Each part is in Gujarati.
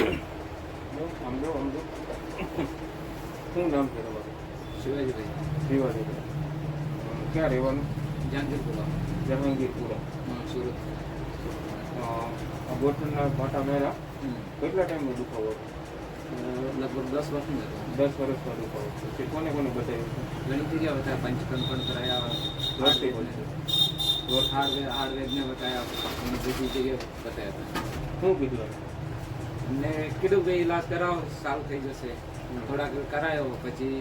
જો, આમ જો આમ શું નામ છે તમારું? શિવાજીભાઈ. શિવાજી ક્યાં રહેવાનું? જહાંગીરપુરા જહાંગીરપુરા સુરત. ગોઠણના પાટા મેળા કેટલા ટાઈમનો દુખાવો? લગભગ દસ વર્ષનું દસ વર્ષનો દુખાવો છે કોને કોને બતાવ્યું ઘણી જગ્યા બતાવ્યા પંચકન પણ કરાયા હાર્ડવેર હાર્ડવેર હાર્ડવેરને બતાવ્યા બીજી જગ્યાએ બતાવ્યા હતા. શું કીધું એમને કીધું કે ઈલાજ કરાવો સારું થઈ જશે. થોડાક કરાયો પછી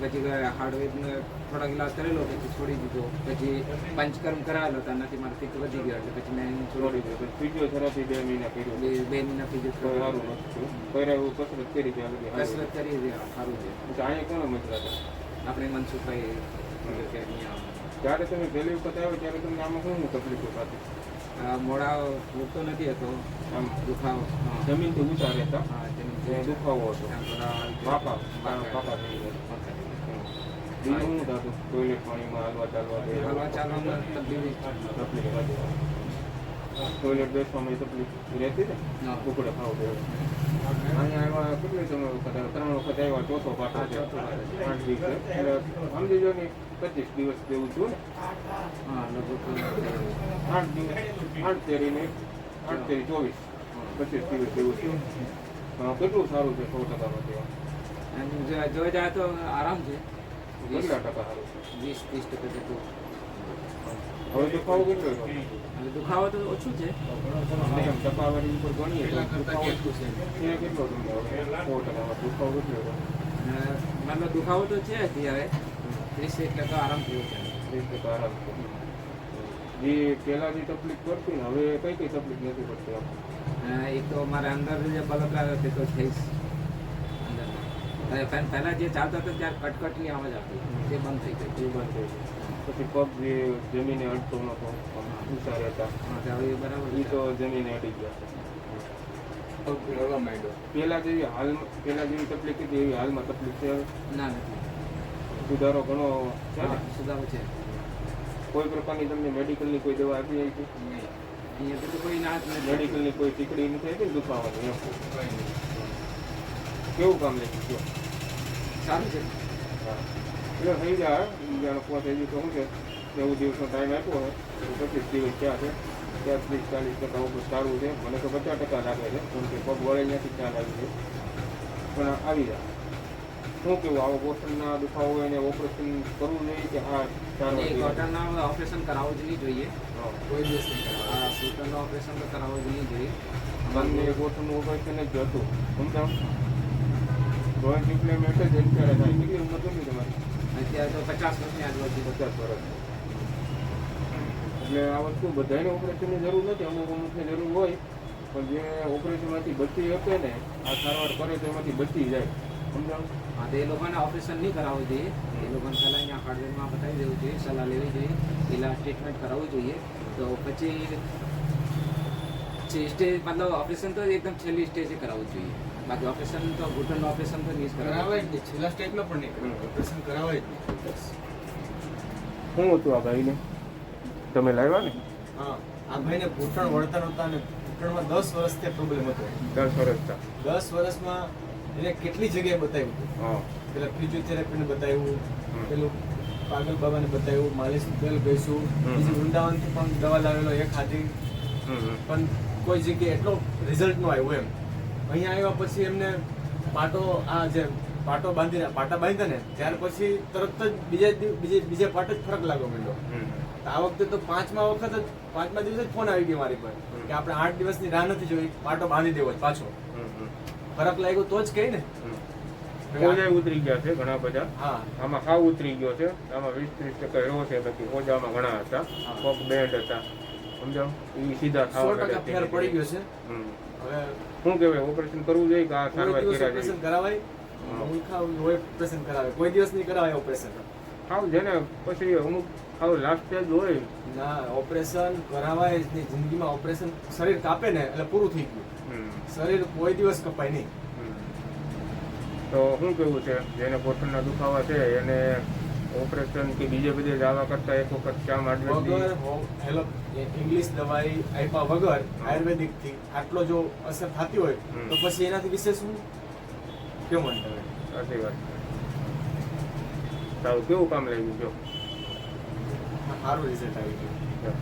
પછી હાર્ડવેરને થોડાક ઈલાજ કરેલો પછી છોડી દીધો. પછી પંચકર્મ કરાવેલો તો નથી મારે પિત્ત વધી ગયો એટલે પછી મેં છોડી દીધો. ફિઝિયોથેરાપી બે મહિના કર્યો. બે બે મહિના ફિઝિયોથેરાપી. કસરત કરી. કસરત કરી સારું છે. અહીંયા કોણ મજા આપણે મનસુખભાઈ કે અહીંયા. જ્યારે તમે પહેલી વખત આવ્યો ત્યારે તમને આમાં શું તકલીફો થતી? મોડા પૂરતો નથી હતો. આમ દુખાવો. જમીનથી ઊંચા રહેતા? દુખાવો હતો. બાપા બાપા. થઈ ગયા. બીજું શું થતું? ટોયલેટ પાણીમાં હાલવા ચાલવા હાલવા ચાલવામાં તકલીફ. તકલીફ હતી. ટોયલેટ બેસવામાં તકલીફ રહેતી ને. કુકડે ખાવ અહીંયા આવ્યા કેટલી તમે વખત ત્રણ વખત આવ્યા ચોથો પાટો છે. દિવસ. એટલે સમજી જો ને પચીસ દિવસ જેવું છું ને. હા લગભગ આઠ દિવસ આઠ તેરી આઠ તેરી ચોવીસ. પચીસ દિવસ જેવું છું કેટલું સારું છે સો ટકામાં તેવા જોવા જાય તો આરામ છે. કેટલા ટકા સારું છે? વીસ ત્રીસ ટકા જેટલું. હવે ખાવું કેટલો છે અને દુખાવો તો ઓછું છે. અને એમ ટકાવારી ઉપર ગણીએ તો પહેલા કરતાં દુખાવો કેટલું છે. ત્યાં કેટલો તમને હવે સો ટકામાં દુખાવો કેટલો છે. અને મતલબ દુખાવો તો છે જ હવે ત્રીસ એક ટકા આરામ થયો છે. ત્રીસ ટકા આરામ છે જે પહેલા જે તકલીફ પડતી ને હવે કઈ કઈ તકલીફ નથી પડતી આમ અને એક તો મારા અંદર જે બળતરા તે તો થઈ જ. અંદર. અને પહે- પહેલા જે ચાલતો હતો ત્યારે કટકટની અવાજ આવતી તે બંધ થઈ ગઈ એ બંધ થઈ ગયું. પછી પગ જે જમીને અડતો નતો આમ ઊંચા રહેતા. હવે એ બરાબર એ તો જમીને અડી ગયા. પેલા પહેલા જેવી હાલ પેલા જેવી તકલીફ હતી એવી હાલમાં તકલીફ છે? ના નથી. સુધારો ઘણો છે સુધારો છે. કોઈ પ્રકારની તમને મેડિકલની કોઈ દવા આપી આવી છે? અહીંયા તો કોઈ ના મેડિકલની કોઈ ટીકડી નથી આપી દુખાવાની કેવું કામ લાગ્યું કયો સારું છે. હા. એટલે થઈ જાય બીજાનો પોત હજી તો શું છે ચૌદ દિવસનો ટાઈમ આપ્યો હોય તો પચીસ દિવસ થયા છે ત્યાં ત્રીસ ચાલીસ ટકા ઉપર સારું છે મને તો પચાસ ટકા લાગે છે કેમ કે પગ વળે ત્યાંથી ખ્યાલ આવી છે પણ આવી જાય શું કેવું આવો ગોઠણના દુખાવો હોય એને ઓપરેશન કરવું જોઈએ કે આ સારવાર એક જોઈએ? હોટલના ઓપરેશન કરાવવું જ નહીં જોઈએ હા. કોઈ દિવસ નહીં કરાવવું આ સ્કૂટરનું ઓપરેશન તો કરાવવું જ નહીં જોઈએ બંને ગોઠણનું ઓપરેશન જ હતું સમજાવ જોઈન્ટ ઇમ્પ્લિમેન્ટ જ એન્ફેર થાય કેટલી ઉંમર કેટલી તમારી અત્યારે તો પચાસ વર્ષની આજુબાજુ પચાસ વર્ષ એટલે આ વસ્તુ બધાને ઓપરેશનની જરૂર નથી, અમુક અમુકની જરૂર હોય, પણ જે ઓપરેશનમાંથી બચી શકે ને, આ સારવાર કરે તો એમાંથી બચી જાય. સમજાવ હા, તો એ લોકોને ઓપરેશન નહીં કરાવવું જોઈએ. એ લોકોને પહેલાં અહીંયા હાર્ડવેરમાં બતાવી દેવું જોઈએ, સલાહ લેવી જોઈએ, પહેલાં ટ્રીટમેન્ટ કરાવવું જોઈએ. તો પછી સ્ટેજ, મતલબ ઓપરેશન તો એકદમ છેલ્લી સ્ટેજે કરાવવું જોઈએ. બાકી ઓપરેશન તો ઘૂંટણનું ઓપરેશન તો નહીં કરાવાય જ નહીં. છેલ્લા સ્ટેજમાં પણ નહીં ઓપરેશન કરાવાય જ નહીં. શું હતું આ ભાઈને? તમે લાવ્યા ને? હા. આ ભાઈને ઘૂંટણ વળતા નહોતા અને ઘૂંટણમાં દસ વર્ષથી પ્રોબ્લેમ હતો. દસ વર્ષ દસ વર્ષમાં એને કેટલી જગ્યાએ બતાવ્યું હતું? હા. પેલા ફિઝિયોથેરાપીને બતાવ્યું પેલું પાગલ બાબાને બતાવ્યું માલિશ તેલ બેસું બીજું વૃંદાવનથી પણ દવા લાવેલો એ ખાધી પણ કોઈ જગ્યાએ એટલો રિઝલ્ટ નો આવ્યો એમ. અહીંયા આવ્યા પછી એમને પાટો આ જે પાટો બાંધીને પાટા બાંધ્યા ને ત્યાર પછી તરત જ બીજા બીજે બીજે પાટે જ ફરક લાગો મળ્યો આ વખતે તો પાંચમા વખત જ પાંચમા દિવસે જ ફોન આવી ગયો મારી પર કે આપણે આઠ દિવસની રાહ નથી જોઈ પાટો બાંધી દેવો પાછો. ફરક લાગ્યો તો જ કહી ને. ઉતરી ગયા છે ઘણા બધા. હા. આમાં સાવ ઉતરી ગયો છે. આમાં વીસ ત્રીસ ટકા એવો છે બાકી ઓજામાં ઘણા હતા. પગ બેન્ડ હતા. સમજાવ એ સીધા સો ટકા ફેર પડી ગયો છે. હવે શું કહેવાય ઓપરેશન કરવું જોઈએ કે આ સારવાર ઓપરેશન કરાવાય? મૂર્ખા હોય ઓપરેશન કરાવે કોઈ દિવસ નહીં કરાવાય ઓપરેશન. હાવ જેને પછી અમુક હાવ લાસ્ટ સ્ટેજ હોય. ના ઓપરેશન કરાવાય જ નહીં. જિંદગીમાં ઓપરેશન શરીર કાપે ને એટલે પૂરું થઈ ગયું. શરીર કોઈ દિવસ કપાય નહીં. તો શું કેવું છે? જેને પોતાના દુખાવા છે એને ઓપરેશન કે બીજે બધે દાવા કરતા એક વખત વગર હો- હેલો ઇંગ્લિશ દવાઈ આપ્યા વગર આયુર્વેદિકથી આટલો જો અસર થતી હોય તો પછી એનાથી વિશેષ શું? કેવું માનતા સાચી વાત. સારું કેવું કામ લાગ્યું? જો. સારું રિઝલ્ટ આવી ગયું.